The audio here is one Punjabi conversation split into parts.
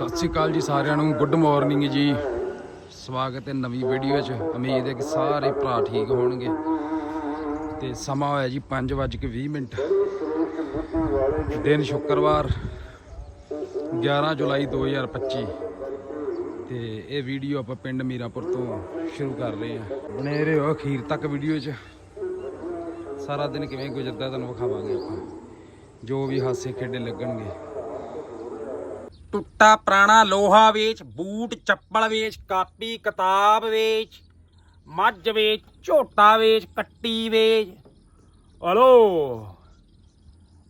ਸਤਿ ਸ਼੍ਰੀ ਅਕਾਲ ਜੀ ਸਾਰਿਆਂ ਨੂੰ। ਗੁੱਡ ਮਾਰਨਿੰਗ ਜੀ। ਸਵਾਗਤ ਹੈ ਨਵੀਂ ਵੀਡੀਓ 'ਚ ਉਮੀਦ ਹੈ ਕਿ ਸਾਰੇ ਭਰਾ ਠੀਕ ਹੋਣਗੇ। ਤੇ ਸਮਾਂ ਹੋਇਆ ਜੀ 5:20 ਮਿੰਟ। ਦਿਨ ਸ਼ੁੱਕਰਵਾਰ 11 ਜੁਲਾਈ 2025 ਤੇ ਇਹ ਵੀਡੀਓ ਆਪਾਂ ਪਿੰਡ ਮੀਰਾਪੁਰ ਤੋਂ ਸ਼ੁਰੂ ਕਰ ਰਹੇ ਹਾਂ। ਬਣੇ ਰਹੋ ਅਖੀਰ ਤੱਕ ਵੀਡੀਓ 'ਚ। ਸਾਰਾ ਦਿਨ ਕਿਵੇਂ ਗੁਜ਼ਰਦਾ ਤੁਹਾਨੂੰ ਵਿਖਾਵਾਂਗੇ ਆਪਾਂ। ਜੋ ਵੀ ਹਾਸੇ ਖੇਡੇ ਲੱਗਣਗੇ। ਟੁੱਟਾ ਪੁਰਾਣਾ ਲੋਹਾ ਵੇਚ ਬੂਟ ਚੱਪਲ ਵੇਚ ਕਾਪੀ ਕਿਤਾਬ ਵੇਚ ਮੱਝ ਵੇਚ ਝੋਟਾ ਵੇਚ ਕੱਟੀ ਵੇਚ। ਹਲੋ।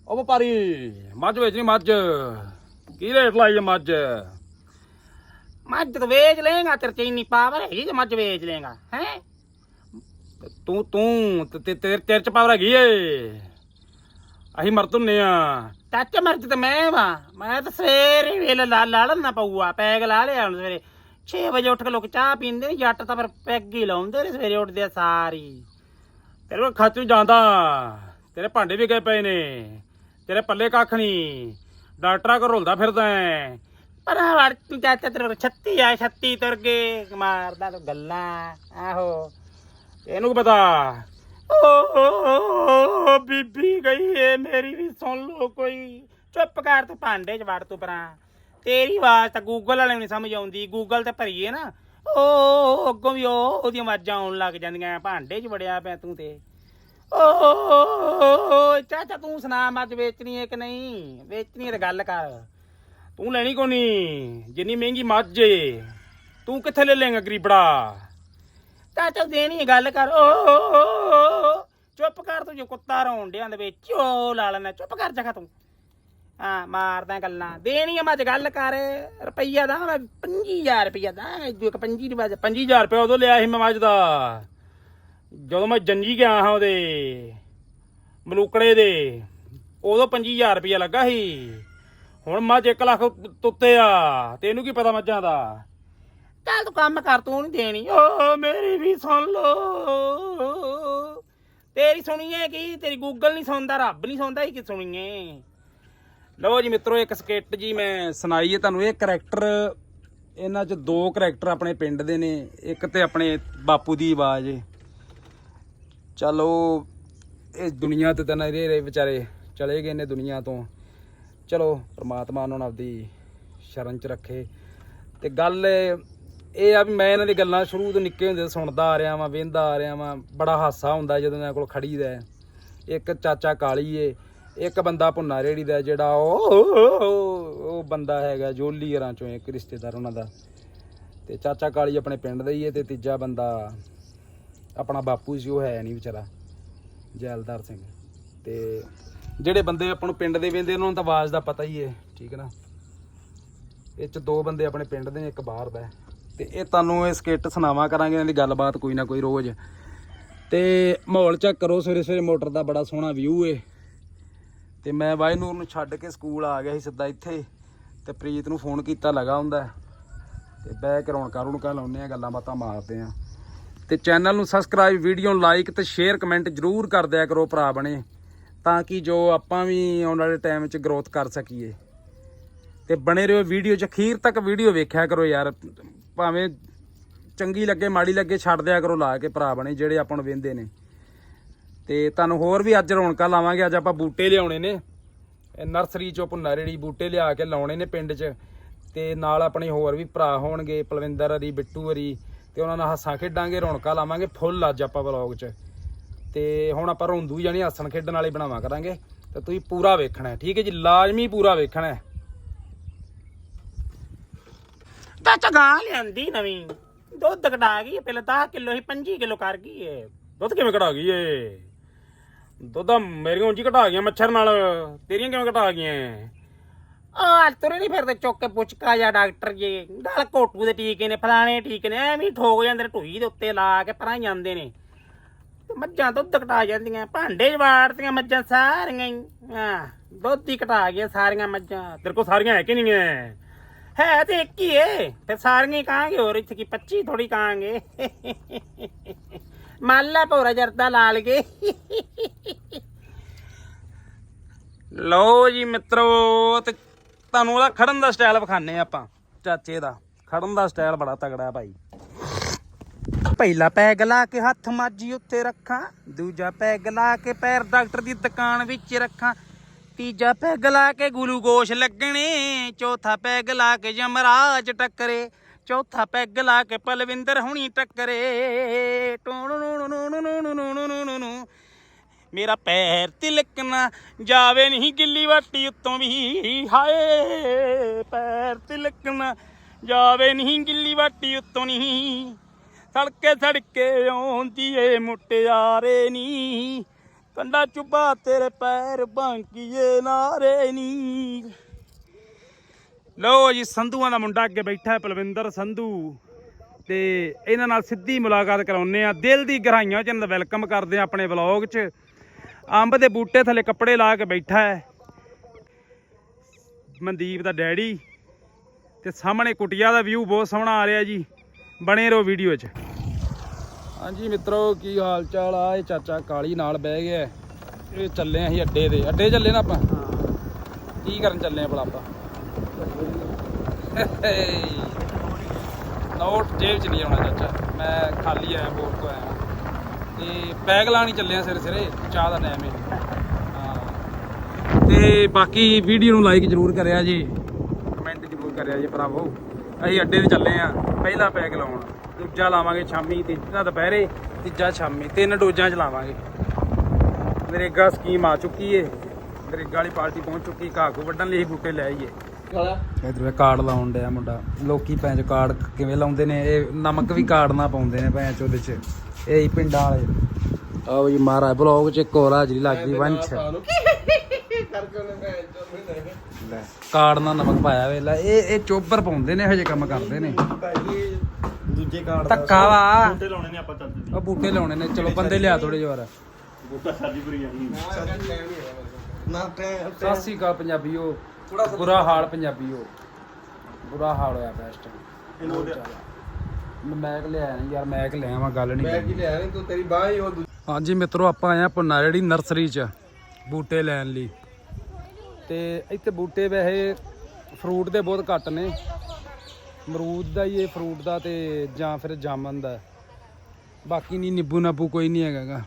ਉਹ ਵਪਾਰੀ ਮੱਝ ਵੇਚਣੀ ਮੱਝ। ਕੀ ਰੇਟ ਲਾਈ ਹੈ ਮੱਝ? ਮੱਝ ਤਾਂ ਵੇਚ ਲੇਗਾ ਤੇਰੇ ਚੀਨੀ ਪਾਵਰ ਹੈਗੀ ਜੇ ਮੱਝ ਵੇਚ ਲੇਗਾ ਹੈ? ਤੂੰ ਤੂੰ ਤੇ- ਤੇ- ਤੇਰੇ ਤੇਰੇ ਚ ਪਾਵਰ ਹੈਗੀ ਏ। ਅਸੀਂ ਮਰ ਤੁੰਨੇ ਆ। ਚਾਚਾ ਮਰਦ ਤੇ ਮੈਂ ਵਾ। ਮੈਂ ਤਾਂ ਸਵੇਰੇ ਵੇਲੇ ਲਾ ਲਾੜਨ ਨਾ ਪਊਆ ਪੈਗ ਲਾ ਲਿਆ ਹੁਣ ਸਵੇਰੇ। 6 ਵਜੇ ਉੱਠ ਕੇ ਲੋਕ ਚਾਹ ਪੀਂਦੇ ਨੇ ਜੱਟ ਤਾਂ ਫਿਰ ਪੈਗ ਹੀ ਲਾਉਂਦੇ ਨੇ ਸਵੇਰੇ ਉੱਠਦੇ ਆ ਸਾਰੀ। ਤੇਰੇ ਕੋਲ ਖਾਚੂ ਜਾਂਦਾ। ਤੇਰੇ ਭਾਂਡੇ ਵੀ ਗਏ ਪਏ ਨੇ। ਤੇਰੇ ਪੱਲੇ ਕੱਖ ਨਹੀਂ ਡਾਕਟਰਾਂ ਕੋਲ ਰੁਲਦਾ ਫਿਰਦਾ ਹੈ ਪਰ ਵੜ ਤੂੰ ਚਾਚਾ ਤੇਰੇ ਕੋਲ 36 ਆ 36 ਤੁਰ ਗਏ ਮਾਰਦਾ ਤੂੰ ਗੱਲਾਂ ਆਹੋ। ਇਹਨੂੰ ਕੀ ਪਤਾ? ਓ ਬੀਬੀ ਗਈ ਏ, ਮੇਰੀ ਵੀ ਸੁਣ ਲੋ ਕੋਈ। ਚੁੱਪ ਕਰ ਤੂੰ ਭਾਂਡੇ 'ਚ ਵੜ ਤੂੰ ਪਰਾਂ। ਤੇਰੀ ਆਵਾਜ਼ ਤਾਂ ਗੂਗਲ ਵਾਲੇ ਨੂੰ ਨਹੀਂ ਸਮਝ ਆਉਂਦੀ ਗੂਗਲ ਤੇ ਭਰੀਏ ਨਾ। ਓ ਅੱਗੋਂ ਵੀ ਉਹ ਉਹਦੀਆਂ ਆਵਾਜ਼ਾਂ ਆਉਣ ਲੱਗ ਜਾਂਦੀਆਂ, ਭਾਂਡੇ 'ਚ ਵੜਿਆ ਪਿਆ ਤੂੰ ਤੇ। ਓ ਚਾਚਾ ਤੂੰ ਸੁਣਾ, ਮੱਝ ਵੇਚਣੀ ਹੈ ਕਿ ਨਹੀਂ? ਵੇਚਣੀ ਹੈ ਤਾਂ ਗੱਲ ਕਰ। ਤੂੰ ਲੈਣੀ ਕੋਣੀ ਜਿੰਨੀ ਮਹਿੰਗੀ ਮੱਝ ਏ। ਤੂੰ ਕਿੱਥੇ ਲੈ ਲੇਗਾ ਗਰੀਬੜਾ? ਚਾਚਾ ਦੇਣੀ ਗੱਲ ਕਰ, ਓ ਚੁੱਪ ਕਰ ਤੂੰ ਜੋ ਕੁੱਤਾ ਰੋਣ ਡਿਆਂ ਦੇ ਵਿੱਚ, ਓ, ਲਾ ਚੁੱਪ ਕਰ ਜਾ ਤੂੰ। ਹਾਂ, ਮਾਰਦਾ ਗੱਲਾਂ, ਦੇਣੀ ਆ ਮੈਂ ਅੱਜ ਗੱਲ ਕਰ, ਰੁਪਈਆ ਦਾ ਮੈਂ 25000 ਰੁਪਈਆ ਦਾ ਇੱਕ 25 ਦੀ 25000 ਰੁਪਏ ਉਦੋਂ ਲਿਆ ਸੀ ਮੈਂ ਮੱਝ ਦਾ। ਜਦੋਂ ਮੈਂ ਜੰਜੀ ਗਿਆ ਹਾਂ ਉਹਦੇ, ਮਲੂਕੜੇ ਦੇ, ਉਦੋਂ 25000 ਰੁਪਈਆ ਲੱਗਾ ਸੀ। ਹੁਣ ਮੱਝ 1 ਲੱਖ ਤੁੱਤੇ ਆ ਤੈਨੂੰ ਕੀ ਪਤਾ ਮੱਝਾਂ ਦਾ? ਚੱਲ ਤੂੰ ਕੰਮ ਕਰ, ਤੂੰ ਨਹੀਂ ਦੇਣੀ ਓ, ਮੇਰੀ ਵੀ ਸੁਣ ਲੋ ਤੇਰੀ ਸੁਣੀਏ ਕੀ? ਤੇਰੀ ਗੂਗਲ ਨਹੀਂ ਸੁਣਦਾ, ਰੱਬ ਨਹੀਂ ਸੁਣਦਾ ਹੀ ਕਿ ਸੁਣੀਏ। ਲਓ ਜੀ ਮਿੱਤਰੋ, ਇੱਕ ਸਕੇਟ ਜੀ ਮੈਂ ਸੁਣਾਈ ਹੈ ਤੁਹਾਨੂੰ। ਇਹ ਕਰੈਕਟਰ ਇਹਨਾਂ 'ਚ ਦੋ ਕਰੈਕਟਰ ਆਪਣੇ ਪਿੰਡ ਦੇ ਨੇ। ਇੱਕ ਤੇ ਆਪਣੇ ਬਾਪੂ ਦੀ ਆਵਾਜ਼ ਏ। ਚਲੋ ਇਹ ਦੁਨੀਆ ਤੇ ਤਾਂ ਨਾ ਰਹੇ ਵਿਚਾਰੇ। ਚਲੇ ਗਏ ਨੇ ਦੁਨੀਆ ਤੋਂ। ਚਲੋ, ਪ੍ਰਮਾਤਮਾ ਉਹਨਾਂ ਨੂੰ ਆਪਦੀ ਸ਼ਰਨ 'ਚ ਰੱਖੇ। ਤੇ ਗੱਲ ਇਹ ਆ ਵੀ ਮੈਂ ਇਹਨਾਂ ਦੀ ਗੱਲਾਂ ਸ਼ੁਰੂ ਤੋਂ ਨਿੱਕੇ ਹੁੰਦੇ ਸੁਣਦਾ ਆ ਰਿਹਾ ਵਾਂ, ਵੇਂਦਾ ਆ ਰਿਹਾ ਵਾਂ, ਬੜਾ ਹਾਸਾ ਹੁੰਦਾ ਜਦੋਂ ਇਹਨਾਂ ਕੋਲ ਖੜੀਦਾ ਹੈ। ਇੱਕ ਚਾਚਾ ਕਾਲੀ ਏ, ਇੱਕ ਬੰਦਾ ਭੁੰਨਾ ਰੇੜੀ ਦਾ ਜਿਹੜਾ ਉਹ ਉਹ ਬੰਦਾ ਹੈਗਾ ਜੋਲੀ ਘਰਾਂ ਚੋਂ ਇੱਕ ਰਿਸ਼ਤੇਦਾਰ ਉਹਨਾਂ ਦਾ। ਤੇ ਚਾਚਾ ਕਾਲੀ ਆਪਣੇ ਪਿੰਡ ਦਾ ਹੀ ਏ ਤੇ ਤੀਜਾ ਬੰਦਾ ਆਪਣਾ ਬਾਪੂ ਸੀ, ਉਹ ਹੈ ਨਹੀਂ ਵਿਚਾਰਾ, ਜੈਲਦਾਰ ਸਿੰਘ। ਤੇ ਜਿਹੜੇ ਬੰਦੇ ਆਪਾਂ ਨੂੰ ਪਿੰਡ ਦੇ ਵੇਂਦੇ, ਉਹਨਾਂ ਨੂੰ ਤਾਂ ਆਵਾਜ਼ ਦਾ ਪਤਾ ਹੀ ਏ, ਠੀਕ ਹੈ ਨਾ? ਇਹ ਚ ਦੋ ਬੰਦੇ ਆਪਣੇ ਪਿੰਡ ਦੇ ਨੇ, ਇੱਕ ਬਾਹਰ ਦਾ ਤੇ ਇਹ ਤੁਹਾਨੂੰ ਇਹ ਸਕਿੱਟ ਸੁਣਾਵਾ ਕਰਾਂਗੇ ਇਹਨਾਂ ਦੀ ਗੱਲਬਾਤ ਕੋਈ ਨਾ ਕੋਈ ਰੋਜ਼। ਤੇ ਮਾਹੌਲ ਚੈੱਕ ਕਰੋ, ਸਵੇਰੇ ਸਵੇਰੇ ਮੋਟਰ ਦਾ ਬੜਾ ਸੋਹਣਾ ਵਿਊ ਏ। ਤੇ ਮੈਂ ਵਾਹਿਨੂਰ ਨੂੰ ਛੱਡ ਕੇ ਸਕੂਲ ਆ ਗਿਆ ਸੀ ਸਿੱਧਾ ਇੱਥੇ। ਤੇ ਪ੍ਰੀਤ ਨੂੰ ਫੋਨ ਕੀਤਾ, ਲਗਾ ਹੁੰਦਾ ਹੈ। ਤੇ ਬਹਿ ਕੇ ਰੌਣਕਾਂ ਰੌਣਕਾਂ ਲਾਉਂਦੇ ਆ ਗੱਲਾਂ ਬਾਤਾਂ ਮਾਰਦੇ ਆ ਤੇ ਚੈਨਲ ਨੂੰ ਸਬਸਕ੍ਰਾਈਬ ਵੀਡੀਓ ਨੂੰ ਲਾਈਕ ਤੇ ਸ਼ੇਅਰ ਕਮੈਂਟ ਜਰੂਰ ਕਰ ਦਿਆ ਕਰੋ ਭਰਾ ਬਣੇ। ਤਾਂ ਕਿ ਜੋ ਆਪਾਂ ਵੀ ਆਉਣ ਵਾਲੇ ਟਾਈਮ 'ਚ ਗਰੋਥ ਕਰ ਸਕੀਏ। ਤੇ ਬਣੇ ਰਹੋ ਵੀਡੀਓ 'ਚ, ਅਖੀਰ ਤੱਕ ਵੀਡੀਓ ਵੇਖਿਆ ਕਰੋ ਯਾਰ। ਭਾਵੇਂ ਚੰਗੀ ਲੱਗੇ, ਮਾੜੀ ਲੱਗੇ, ਛੱਡ ਦਿਆ ਕਰੋ, ਲਾ ਕੇ ਭਰਾ ਬਣੇ, ਜਿਹੜੇ ਆਪਾਂ ਨੂੰ ਵੇਂਦੇ ਨੇ। ਤੇ ਤੁਹਾਨੂੰ ਹੋਰ ਵੀ ਅੱਜ ਰੌਣਕਾਂ ਲਾਵਾਂਗੇ, ਅੱਜ ਆਪਾਂ ਬੂਟੇ ਲਿਆਉਣੇ ਨੇ। ਨਰਸਰੀ ਚੋਂ ਭੁੰਨਾ ਰੇੜੀ ਬੂਟੇ ਲਿਆ ਕੇ ਲਾਉਣੇ ਨੇ ਪਿੰਡ 'ਚ। ਤੇ ਨਾਲ ਆਪਣੇ ਹੋਰ ਵੀ ਭਰਾ ਹੋਣਗੇ, ਪਲਵਿੰਦਰ ਹਰੀ, ਬਿੱਟੂ ਹਰੀ। ਤੇ ਉਹਨਾਂ ਨਾਲ ਹੱਸਾਂ ਖੇਡਾਂਗੇ, ਰੌਣਕਾਂ ਲਾਵਾਂਗੇ, ਫੁੱਲ ਅੱਜ ਆਪਾਂ ਵਲੌਗ 'ਚ। ਤੇ ਹੁਣ ਆਪਾਂ ਰੋਂਦੂ ਜਾਨੀ ਹੱਸਣ ਖੇਡਣ ਵਾਲੇ ਬਣਾਵਾ ਕਰਾਂਗੇ। ਤੇ ਤੁਸੀਂ ਪੂਰਾ ਵੇਖਣਾ ਠੀਕ ਹੈ ਜੀ? ਲਾਜ਼ਮੀ ਪੂਰਾ ਵੇਖਣਾ ਹੈ ਤਾਂ ਚਗਾ ਲਿਆਂਦੀ ਨਵੀਂ। ਦੁੱਧ ਕਢਾ ਗਈ ਪਹਿਲਾਂ 10 ਕਿਲੋ ਸੀ 25 ਕਿਲੋ ਕਰ ਗਈ ਏ ਦੁੱਧ ਕਿਵੇਂ ਕਢਾ ਗਈ ਏ? ਦੁੱਧ ਮੇਰੀਆਂ ਉਂਝ ਹੀ ਘਟਾ ਗਈਆਂ ਮੱਛਰ ਨਾਲ। ਤੇਰੀਆਂ ਕਿਵੇਂ ਘਟਾ ਗਈਆਂ? ਆ ਤੁਰੇ ਨਹੀਂ ਫਿਰਦੇ ਚੁੱਕ ਕੇ ਪੁੱਛਕਾ ਜਾਂ ਡਾਕਟਰ ਜੀ। ਗਲ ਘੋਟੂ ਦੇ ਟੀਕੇ ਨੇ, ਫਲਾਣੇ ਟੀਕੇ ਨੇ, ਐਵੇਂ ਠੋਕ ਜਾਂਦੇ ਨੇ ਢੂਈ ਦੇ ਉੱਤੇ ਲਾ ਕੇ ਪਰਾਂ ਜਾਂਦੇ ਨੇ। ਮੱਝਾਂ ਦੁੱਧ ਘਟਾ ਜਾਂਦੀਆਂ, ਭਾਂਡੇ 'ਚ ਵਾੜਤੀਆਂ ਮੱਝਾਂ ਸਾਰੀਆਂ ਹੀ। ਹਾਂ, ਦੁੱਧ ਹੀ ਘਟਾ ਗਿਆ ਸਾਰੀਆਂ ਮੱਝਾਂ। ਤੇਰੇ ਕੋਲ ਸਾਰੀਆਂ ਹੈ ਕਿ ਨਹੀਂ ਹੈ ਹੈ ਤੇ ਇੱਕ ਹੀ ਏ। ਫਿਰ ਸਾਰੀਆਂ ਹੀ ਕਹਾਂਗੇ, ਹੋਰ ਇੱਥੇ ਕੀ 25 ਥੋੜੀ ਕਹਾਂਗੇ। ਮੰਨ ਲੈ ਭੋਰਾ ਜਰਦਾ ਲਾਲ ਕੇ। ਲਓ ਜੀ ਮਿੱਤਰੋ, ਤੇ ਤੁਹਾਨੂੰ ਉਹਦਾ ਖੜਨ ਦਾ ਸਟਾਈਲ ਵਿਖਾਣੇ ਆਪਾਂ, ਚਾਚੇ ਦਾ। ਖੜਨ ਦਾ ਸਟਾਈਲ ਬੜਾ ਤਗੜਾ ਭਾਈ। ਪਹਿਲਾ ਪੈਗ ਲਾ ਕੇ ਹੱਥ ਮਾਜੀ ਉੱਤੇ ਰੱਖਾਂ, ਦੂਜਾ ਪੈਗ ਲਾ ਕੇ ਪੈਰ ਡਾਕਟਰ ਦੀ ਦੁਕਾਨ ਵਿੱਚ ਰੱਖਾਂ। ਤੀਜਾ ਪੈਗ ਲਾ ਕੇ ਗਲੂਕੋਸ਼ ਲੱਗਣੇ, ਚੌਥਾ ਪੈਗ ਲਾ ਕੇ ਜਮਰਾਜ ਟੱਕਰੇ, ਚੌਥਾ ਪੈਗ ਲਾ ਕੇ ਪਲਵਿੰਦਰ ਹੁਣੀ ਟੱਕਰੇ। ਮੇਰਾ ਪੈਰ ਤਿਲਕ ਨਾ ਜਾਵੇ ਨਹੀਂ ਗਿੱਲੀ ਵਾਟੀ ਉੱਤੋਂ ਵੀ, ਹਾਏ, ਪੈਰ ਤਿਲਕ ਨਾ ਜਾਵੇ ਨਹੀਂ ਗਿੱਲੀ ਵਾਟੀ ਉੱਤੋਂ ਨਹੀਂ। ਸੜਕੇ ਸੜਕੇ ਆਉਂਦੀ ਏ, ਮੁਟਿਆਰੇ ਨੀ। ਕੰਡਾ ਚੁੱਬਾ ਤੇਰੇ ਪੈਰ ਬਾਂਕੀਏ ਨਾਰੇ ਨੀ। ਲੋ ਜੀ, ਸੰਧੂਆਂ ਦਾ ਮੁੰਡਾ ਅੱਗੇ ਬੈਠਾ ਹੈ, ਪਲਵਿੰਦਰ ਸੰਧੂ। ਤੇ ਇਹਨਾਂ ਨਾਲ ਸਿੱਧੀ ਮੁਲਾਕਾਤ ਕਰਾਉਨੇ ਆ ਦਿਲ ਦੀ ਗਹਿਰਾਈਆਂ ਚ ਇਹਨਾਂ ਦਾ ਵੈਲਕਮ ਕਰਦੇ ਆ ਆਪਣੇ ਵਲੌਗ 'ਚ। ਅੰਬ ਦੇ ਬੂਟੇ ਥੱਲੇ ਕੱਪੜੇ ਲਾ ਕੇ ਬੈਠਾ ਹੈ। ਮਨਦੀਪ ਦਾ ਡੈਡੀ। ਤੇ ਸਾਹਮਣੇ ਕੁਟਿਆ ਦਾ ਵਿਊ ਬਹੁਤ ਸੋਹਣਾ ਆ ਰਿਹਾ ਜੀ, ਬਣੇ ਰਹੋ ਵੀਡੀਓ 'ਚ। ਹਾਂਜੀ ਮਿੱਤਰੋ ਕੀ ਹਾਲ ਚਾਲ ਆ? ਇਹ ਚਾਚਾ ਕਾਲੀ ਨਾਲ ਬਹਿ ਗਿਆ। ਇਹ ਚੱਲੇ ਅਸੀਂ ਅੱਡੇ ਤੇ। ਅੱਡੇ ਚੱਲੇ ਨਾ ਆਪਾਂ? ਕੀ ਕਰਨ ਚੱਲੇ ਆ ਭਲਾ ਆਪਾਂ? ਨੋਟ ਜੇਬ ਚ ਨਹੀਂ ਆਉਣਾ ਚਾਚਾ। ਮੈਂ ਖਾਲੀ ਆਇਆ ਬੋਰ ਤੋਂ ਆਇਆ। ਤੇ ਬੈਗ ਲਾਣੀ ਚੱਲੇ ਆ ਸਿਰੇ ਸਿਰੇ ਚਾਹ ਦਾ ਟਾਈਮ ਹੈ ਹਾਂ। ਤੇ ਬਾਕੀ ਵੀਡੀਓ ਨੂੰ ਲਾਈਕ ਜ਼ਰੂਰ ਕਰਿਆ ਜੀ। ਕਮੈਂਟ ਜ਼ਰੂਰ ਕਰਿਆ ਜੀ ਭਰਾਵੋ। ਅਸੀਂ ਅੱਡੇ ਤੇ ਚੱਲੇ ਆ। ਪਹਿਲਾ ਪੈਗ ਲਾਉਣ। ਦੂਜਾ ਲਾਵਾਂਗੇ ਸ਼ਾਮੀ ਤੀਜਾ ਦੁਪਹਿਰੇ ਤੀਜਾ ਸ਼ਾਮੀ ਤਿੰਨ ਡੋਜ਼ਾਂ ਚ ਲਾਵਾਂਗੇ। ਨਰੇਗਾ ਸਕੀਮ ਆ ਚੁੱਕੀ ਏ। ਨਰੇਗਾ ਵਾਲੀ ਪਾਰਟੀ ਪਹੁੰਚ ਚੁੱਕੀ ਘਾਹ ਕੋ ਵੱਢਣ ਲਈ ਬੂਟੇ ਲੈ ਆਈਏ ਇਧਰ ਕਾਰਡ ਲਾਉਣ ਡਿਆ ਮੁੰਡਾ। ਲੋਕੀ ਭੈਣ ਚੋ ਕਾਰਡ ਕਿਵੇਂ ਲਾਉਂਦੇ ਨੇ? ਇਹ ਨਮਕ ਵੀ ਕਾਰਡ ਨਾ ਪਾਉਂਦੇ ਨੇ ਭੈਣ ਚੋ ਉਹਦੇ ਚ ਇਹ ਹੀ ਪਿੰਡਾਂ ਵਾਲੇ। ਆਓ ਜੀ ਮਹਾਰਾਜ ਬਲੌਗ ਚ ਇੱਕ ਹੋਰ ਹਾਜ਼ਰੀ ਲੱਗਦੀ ਲੈ, ਕਾਰਡ ਨਾਲ ਨਮਕ ਪਾਇਆ ਵੇਲਾ ਇਹ ਇਹ ਚੋਬਰ ਪਾਉਂਦੇ ਨੇ ਹਜੇ ਕੰਮ ਕਰਦੇ ਨੇ। ਦੂਜੇ ਕਾਰਡ ਧੱਕਾ ਵਾ। ਬੂਟੇ ਲਾਉਣੇ ਨੇ ਆਪਾਂ ਚੱਲਦੇ ਉਹ ਬੂਟੇ ਲਾਉਣੇ ਨੇ ਚਲੋ ਬੰਦੇ ਲਿਆ ਥੋੜੇ ਜਿਹਾ ਬੂਟਾ ਸਾਡੀ ਪੂਰੀ ਜਾਣੀ ਨਾ ਟਾਈਮ ਸਤਿ ਸ੍ਰੀ ਅਕਾਲ ਪੰਜਾਬੀਓ ਬੁਰਾ ਹਾਲ ਪੰਜਾਬੀਓ ਬੁਰਾ ਹਾਲ ਹੋਇਆ ਬੈਸਟ ਇਹਨੂੰ ਮੈਂ ਮੈਕ ਲਿਆਇਆ ਨੀ ਯਾਰ ਮੈਕ ਲਿਆ ਵਾਂ ਗੱਲ ਨਹੀਂ ਮੈਂ ਕੀ ਲਿਆ ਨਹੀਂ ਤੂੰ ਤੇਰੀ ਬਾਹ ਹੀ ਉਹ ਦੂ- ਹਾਂਜੀ ਮਿੱਤਰੋ ਆਪਾਂ ਆਏ ਆ ਪੁੰਨਾ ਜਿਹੜੀ ਨਰਸਰੀ 'ਚ ਬੂਟੇ ਲੈਣ ਲਈ। ਤੇ ਇੱਥੇ ਬੂਟੇ ਵੈਸੇ ਫਰੂਟ ਦੇ ਬਹੁਤ ਘੱਟ ਨੇ। ਮਰੂਦ ਦਾ ਹੀ ਇਹ ਫਰੂਟ ਦਾ ਤੇ ਜਾਂ ਫਿਰ ਜਾਮਨ ਦਾ। ਬਾਕੀ ਨਹੀਂ ਨਿੰਬੂ ਨਾਬੂ ਕੋਈ ਨਹੀਂ ਹੈਗਾ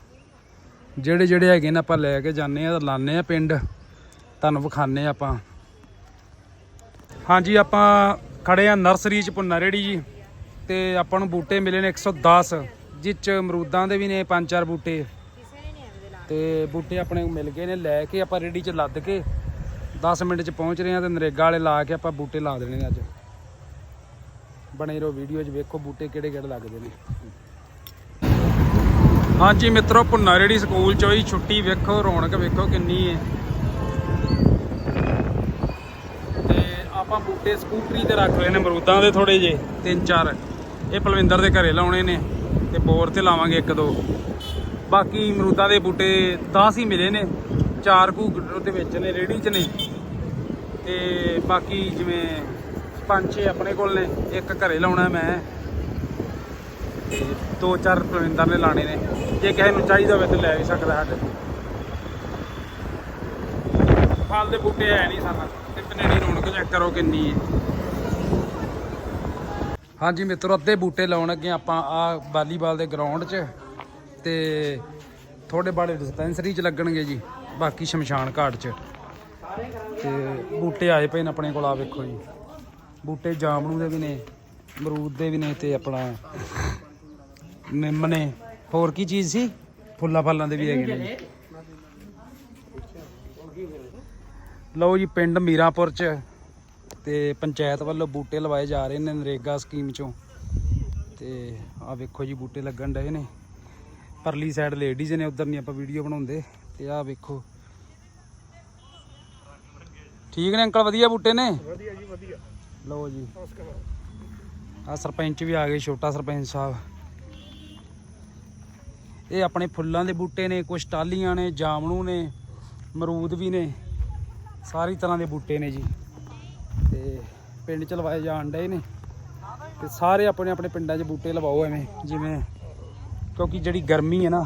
ਜਿਹੜੇ ਜਿਹੜੇ ਹੈਗੇ ਨੇ ਆਪਾਂ ਲੈ ਕੇ ਜਾਂਦੇ ਆ ਲਾਣੇ ਆ ਪਿੰਡ। ਤੁਹਾਨੂੰ ਵਿਖਾਣੇ ਆਪਾਂ। ਹਾਂਜੀ, ਆਪਾਂ ਖੜੇ ਆ ਨਰਸਰੀ 'ਚ ਪੁੰਨਾ ਰੇੜੀ ਜੀ। ਤੇ ਆਪਾਂ ਨੂੰ ਬੂਟੇ ਮਿਲੇ ਨੇ 110 ਜਿਸ 'ਚ ਅਮਰੂਦਾਂ ਦੇ ਵੀ ਨੇ ਪੰਜ ਚਾਰ ਬੂਟੇ। ਤੇ ਬੂਟੇ ਆਪਣੇ ਮਿਲ ਗਏ ਨੇ, ਲੈ ਕੇ ਆਪਾਂ ਰੇੜੀ 'ਚ ਲੱਦ ਕੇ 10 ਮਿੰਟ 'ਚ ਪਹੁੰਚ ਰਹੇ ਆ ਤੇ ਨਰੇਗਾ ਵਾਲੇ ਲਾ ਕੇ ਆਪਾਂ ਬੂਟੇ ਲਾ ਦੇਣੇ ਨੇ ਅੱਜ। ਬਣੇ ਰਹੋ ਵੀਡੀਓ 'ਚ, ਵੇਖੋ ਬੂਟੇ ਕਿਹੜੇ ਕਿਹੜੇ ਲੱਗਦੇ ਨੇ। ਹਾਂਜੀ ਮਿੱਤਰੋ, ਭੁੰਨਾ ਰੇੜੀ ਸਕੂਲ 'ਚ ਹੋਈ ਛੁੱਟੀ, ਵੇਖੋ, ਰੌਣਕ ਵੇਖੋ ਕਿੰਨੀ ਹੈ ਤੇ ਆਪਾਂ ਬੂਟੇ ਸਕੂਟਰੀ ਤੇ ਰੱਖ ਲਏ ਨੇ, ਅਮਰੂਦਾਂ ਦੇ ਥੋੜੇ ਜੇ ਤਿੰਨ ਚਾਰ। ਇਹ ਪਲਵਿੰਦਰ ਦੇ ਘਰੇ ਲਾਉਣੇ ਨੇ, ਤੇ ਬੋਰ ਤੇ ਲਾਵਾਂਗੇ ਇੱਕ ਦੋ। ਬਾਕੀ ਅਮਰੂਦਾਂ ਦੇ ਬੂਟੇ 10 ਹੀ ਮਿਲੇ ਨੇ, ਚਾਰ ਕੁ ਉਹਦੇ ਵਿੱਚ ਨੇ, ਰੇੜੀ 'ਚ ਨੇ। ਤੇ ਬਾਕੀ ਜਿਵੇਂ ਪੰਜ ਛੇ ਆਪਣੇ ਕੋਲ ਨੇ, ਇੱਕ ਘਰੇ ਲਾਉਣਾ ਮੈਂ। ਤੇ ਦੋ ਚਾਰ ਪਲਵਿੰਦਰ ਨੇ ਲਾਣੇ ਨੇ। ਜੇ ਕਿਸੇ ਨੂੰ ਚਾਹੀਦਾ ਹੋਵੇ ਤਾਂ ਲੈ ਵੀ ਸਕਦਾ ਸਾਡੇ ਫਲ ਦੇ ਬੂਟੇ ਹੈ ਨਹੀਂ ਸਾਨਾ, ਤੇ ਪਨੇੜੀ ਰੌਣਕ ਚੈੱਕ ਕਰੋ ਕਿੰਨੀ ਹੈ। ਹਾਂਜੀ ਮਿੱਤਰੋ, ਅੱਧੇ ਬੂਟੇ ਲਾਉਣ ਅੱਗੇ ਆਪਾਂ ਆ ਵਾਲੀਬਾਲ ਦੇ ਗਰਾਊਂਡ 'ਚ, ਤੇ ਥੋੜੇ ਬਾੜੇ ਡਿਸਪੈਂਸਰੀ 'ਚ ਲੱਗਣਗੇ ਜੀ, ਬਾਕੀ ਸ਼ਮਸ਼ਾਨ ਘਾਟ 'ਚ। ਤੇ ਬੂਟੇ ਆਏ ਪਏ ਨੇ ਆਪਣੇ ਕੋਲ ਆ ਵੇਖੋ ਜੀ। ਬੂਟੇ ਜਾਮਣੂ ਦੇ ਵੀ ਨੇ, ਅਮਰੂਦ ਦੇ ਵੀ ਨੇ ਤੇ ਆਪਣਾ ਨਿੰਮ ਨੇ। ਹੋਰ ਕੀ ਚੀਜ਼ ਸੀ? ਫੁੱਲਾਂ ਫਲਾਂ ਦੇ ਵੀ ਹੈਗੇ ਨੇ। ਲਓ ਜੀ, ਪਿੰਡ ਮੀਰਾਪੁਰ ਚ ਤੇ ਪੰਚਾਇਤ ਵੱਲੋਂ ਬੂਟੇ ਲਵਾਏ ਜਾ ਰਹੇ ਨੇ ਨਰੇਗਾ ਸਕੀਮ ਚੋਂ। ਤੇ ਆ ਵੇਖੋ ਜੀ, ਬੂਟੇ ਲੱਗਣ ਡਏ ਨੇ। ਪਰਲੀ ਸਾਈਡ ਲੇਡੀਜ਼ ਨੇ ਉਧਰ ਨਹੀਂ ਆਪਾਂ ਵੀਡੀਓ ਬਣਾਉਂਦੇ। ਤੇ ਆ ਵੇਖੋ। ਠੀਕ ਨੇ ਅੰਕਲ, ਵਧੀਆ ਬੂਟੇ ਨੇ? ਵਧੀਆ ਜੀ, ਵਧੀਆ। ਲਓ ਜੀ। ਆ ਸਰਪੰਚ ਵੀ ਆ ਗਏ ਛੋਟਾ ਸਰਪੰਚ ਸਾਹਿਬ। ਇਹ ਆਪਣੇ ਫੁੱਲਾਂ ਦੇ ਬੂਟੇ ਨੇ ਕੁਝ ਟਾਲੀਆਂ ਨੇ ਜਾਮਣੂ ਨੇ ਅਮਰੂਦ ਵੀ ਨੇ। ਸਾਰੀ ਤਰ੍ਹਾਂ ਦੇ ਬੂਟੇ ਨੇ ਜੀ। ਤੇ ਪਿੰਡ ਚ ਲਵਾਏ ਜਾਣ ਡਏ ਨੇ। ਤੇ ਸਾਰੇ ਆਪਣੇ ਆਪਣੇ ਪਿੰਡਾਂ 'ਚ ਬੂਟੇ ਲਵਾਓ ਐਵੇਂ ਜਿਵੇਂ ਕਿਉਂਕਿ ਜਿਹੜੀ ਗਰਮੀ ਹੈ ਨਾ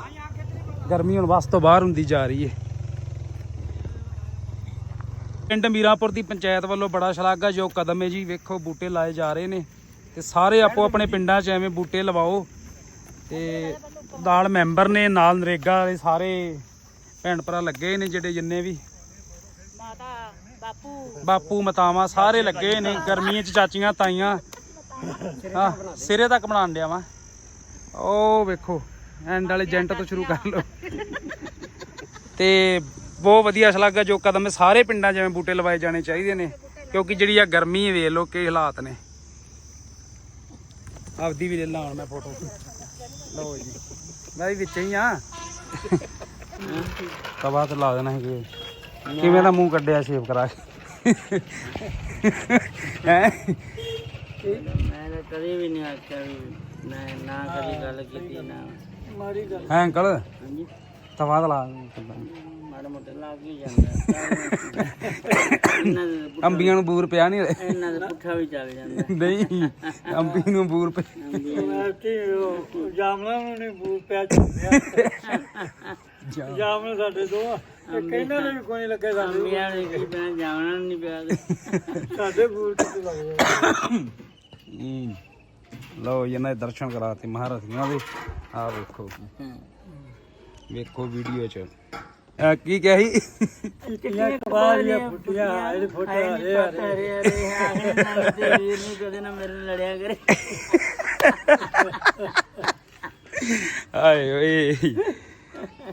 ਗਰਮੀ ਹੁਣ ਵੱਸ ਤੋਂ ਬਾਹਰ ਹੁੰਦੀ ਜਾ ਰਹੀ ਹੈ ਪਿੰਡ ਮੀਰਾਪੁਰ ਦੀ ਪੰਚਾਇਤ ਵੱਲੋਂ ਬੜਾ ਸ਼ਲਾਘਾਯੋਗ ਕਦਮ ਹੈ ਜੀ। ਵੇਖੋ ਬੂਟੇ ਲਾਏ ਜਾ ਰਹੇ ਨੇ ਤੇ ਸਾਰੇ ਆਪੋ ਆਪਣੇ ਪਿੰਡਾਂ 'ਚ ਐਵੇਂ ਬੂਟੇ ਲਵਾਓ ਤੇ ਨਾਲ ਮੈਂਬਰ ਨੇ ਨਾਲ ਨਰੇਗਾ ਵਾਲੇ ਸਾਰੇ ਭੈਣ ਭਰਾ ਲੱਗੇ ਨੇ ਜਿਹੜੇ ਜਿੰਨੇ ਵੀ। ਮਾਤਾ ਬਾਪੂ। ਬਾਪੂ ਮਤਾਵਾਂ ਸਾਰੇ ਲੱਗੇ ਨੇ ਗਰਮੀਆਂ 'ਚ ਚਾਚੀਆਂ ਤਾਈਆਂ। ਹਾਂ ਸਿਰੇ ਤੱਕ ਬਣਾਉਣ ਡਿਆ ਵਾ। ਉਹ ਵੇਖੋ ਐਂਡ ਵਾਲੇ ਜੈਂਟ ਤੋਂ ਸ਼ੁਰੂ ਕਰ ਲਓ। ਤੇ ਬਹੁਤ ਵਧੀਆ ਸ਼ਲਾਘਾ ਜੋ ਕਦਮ ਹੈ ਸਾਰੇ ਪਿੰਡਾਂ ਜਿਵੇਂ ਬੂਟੇ ਲਵਾਏ ਜਾਣੇ ਚਾਹੀਦੇ ਨੇ ਕਿਉਂਕਿ ਜਿਹੜੀ ਆ ਗਰਮੀ ਵੇਖ ਲੋ ਕੀ ਹਾਲਾਤ ਨੇ। ਆਪਦੀ ਵੀ ਲੈ ਲਾਂ ਮੈਂ ਫੋਟੋ ਲਓ ਜੀ। ਮੈਂ ਵੀ ਵਿੱਚ ਹੀ ਆ। ਤਵਾ ਤੇ ਲਾ ਦੇਣਾ ਕਿ ਕਿਵੇਂ ਦਾ ਮੂੰਹ ਕੱਢਿਆ ਸ਼ੇਪ ਕਰਾ ਕੇ? ਹੈ? ਮੈਂ ਕਦੇ ਵੀ ਨਹੀਂ ਆਖਿਆ ਵੀ ਮੈਂ ਨਾ ਕਦੀ ਗੱਲ ਕੀਤੀ ਨਾ। ਮਾੜੀ ਗੱਲ ਹੈ ਅੰਕਲ? ਹਾਂਜੀ। ਤਵਾ ਤੇ ਲਾ ਮਾੜਾ ਮੋਟਾ ਲੱਗ ਹੀ ਜਾਂਦਾ। ਇਹਨਾਂ ਦਾ ਅੰਬੀਆਂ ਨੂੰ ਬੂਰ ਪਿਆ ਨਹੀਂ ਇਹਨਾਂ ਦਾ ਪੁੱਠਾ ਵੀ ਚੱਲ ਜਾਂਦਾ। ਨਹੀਂ ਅੰਬੀ ਨੂੰ ਬੂਰ ਪਿਆ। ਜਾਮਲਾ ਨੂੰ ਨਹੀਂ ਬੂਰ ਪਿਆ ਜਾਮਲਾ ਸਾਡੇ ਦੋ ਕਹਿੰਦਾ ਨੇ ਕੋਈ ਨਹੀਂ ਲੱਗੇ ਸਾਨੂੰ ਅੰਬੀਆਂ ਨੇ ਕੀ ਬਣਾ ਜਾਮਲਾ ਨੂੰ ਨਹੀਂ ਪਿਆ ਸਾਡੇ ਬੂਰ ਕਿੱਥੇ ਲੱਗਦੇ ਹਮ, ਲਓ ਜੀ, ਇਹਨਾਂ ਦੇ ਦਰਸ਼ਨ ਕਰਾਤੇ ਮਹਾਰਥੀਆਂ ਦੇ। ਆ ਵੇਖੋ ਵੇਖੋ ਵੀਡੀਓ ਚ। ਆ ਕੀ ਕਿਹਾ ਸੀ? ਕਿੰਨੀਆਂ ਕਬਾਲੀਆਂ ਫੁੱਟੀਆਂ ਇਹਦੇ ਫੋਟੋ ਅਰੇ ਅਰੇ ਅਰੇ ਹਾਂ ਤੇ ਵੀਰ ਨੂੰ ਕਦੇ ਨਾ ਮੇਰੇ ਨਾਲ ਲੜਿਆ ਕਰੇ। ਆਏ ਓਏ।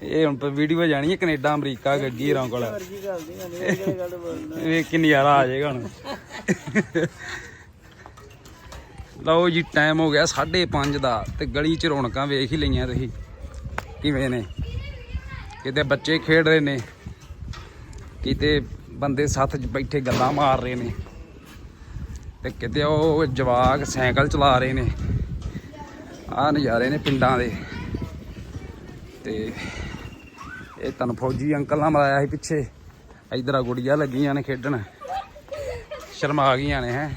ਇਹ ਹੁਣ ਵੀਡੀਓ ਜਾਣੀ ਹੈ ਕੈਨੇਡਾ ਅਮਰੀਕਾ ਗੱਗੀ ਰਾਂ ਕੋਲ ਕੀ ਗੱਲ ਦੀ ਗੱਲ ਇਹ ਕਿਹੜੀ ਗੱਲ ਬੋਲਦਾ ਵੇਖ ਕਿ ਨਜ਼ਾਰਾ ਆ ਜਾਏਗਾ ਹੁਣ। ਲਓ ਜੀ ਟਾਈਮ ਹੋ ਗਿਆ 5:30 ਦਾ ਤੇ ਗਲੀ 'ਚ ਰੌਣਕਾਂ ਵੇਖ ਹੀ ਲਈਆਂ ਤੁਸੀਂ। ਕਿਵੇਂ ਨੇ? ਕਿਤੇ ਬੱਚੇ ਖੇਡ ਰਹੇ ਨੇ, ਕਿਤੇ ਬੰਦੇ ਸੱਥ 'ਚ ਬੈਠੇ ਗੱਲਾਂ ਮਾਰ ਰਹੇ ਨੇ, ਤੇ ਕਿਤੇ ਉਹ ਜਵਾਕ ਸਾਈਕਲ ਚਲਾ ਰਹੇ ਨੇ ਆ ਨਜ਼ਾਰੇ ਨੇ ਪਿੰਡਾਂ ਦੇ। ਤੇ ਇਹ ਤੁਹਾਨੂੰ ਫੌਜੀ ਅੰਕਲ ਨਾਲ ਮਿਲਾਇਆ ਸੀ ਪਿੱਛੇ, ਇਧਰ ਆ ਗੁੜੀਆਂ ਲੱਗੀਆਂ ਨੇ ਖੇਡਣ, ਸ਼ਰਮਾ ਗਈਆਂ ਨੇ ਹੈ।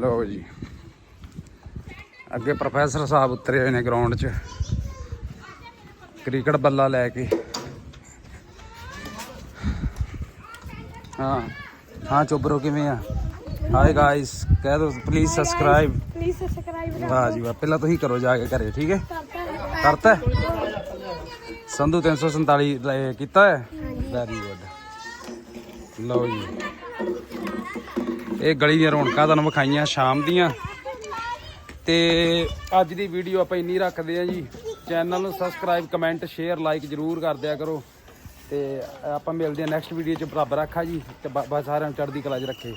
ਲਓ ਜੀ। ਅੱਗੇ ਪ੍ਰੋਫੈਸਰ ਸਾਹਿਬ ਉਤਰੇ ਹੋਏ ਨੇ ਗਰਾਊਂਡ 'ਚ। ਕ੍ਰਿਕਟ ਬੱਲਾ ਲੈ ਕੇ। ਹਾਂ। ਹਾਂ ਚੋਬਰੋ ਕਿਵੇਂ ਆ? ਹਾਈ ਗਾਇਸ ਕਹਿ ਦੋ ਪਲੀਜ਼ ਸਬਸਕ੍ਰਾਈਬ ਪਲੀਜ਼ ਸਬਸਕ੍ਰਾਈਬ ਵਾਹ ਜੀ ਵਾਹ ਪਹਿਲਾਂ ਤੁਸੀਂ ਕਰੋ ਜਾ ਕੇ ਘਰੇ ਠੀਕ ਹੈ? ਕਰਤਾ? ਸੰਧੂ 347 ਲੈ ਕੀਤਾ ਹੈ? ਵੈਰੀ ਗੁੱਡ ਲਓ ਜੀ। ਇਹ ਗਲੀ ਦੀਆਂ ਰੌਣਕਾਂ ਤੁਹਾਨੂੰ ਵਿਖਾਈਆਂ ਸ਼ਾਮ ਦੀਆਂ। ਤੇ ਅੱਜ ਦੀ ਵੀਡੀਓ ਆਪਾਂ ਇੰਨੀ ਰੱਖਦੇ ਆ ਜੀ। ਚੈਨਲ ਨੂੰ ਸਬਸਕ੍ਰਾਈਬ ਕਮੈਂਟ ਸ਼ੇਅਰ ਲਾਈਕ ਜਰੂਰ ਕਰ ਦਿਆ ਕਰੋ। ਤੇ ਆਪਾਂ ਮਿਲਦੇ ਆ ਨੈਕਸਟ ਵੀਡੀਓ ਚ। ਬਰਾਬਰ ਰੱਖਾ ਜੀ। ਤੇ ਬਾਬਾ ਸਾਰਿਆਂ ਨੂੰ ਚੜ੍ਹਦੀ ਕਲਾ 'ਚ ਰੱਖੇ।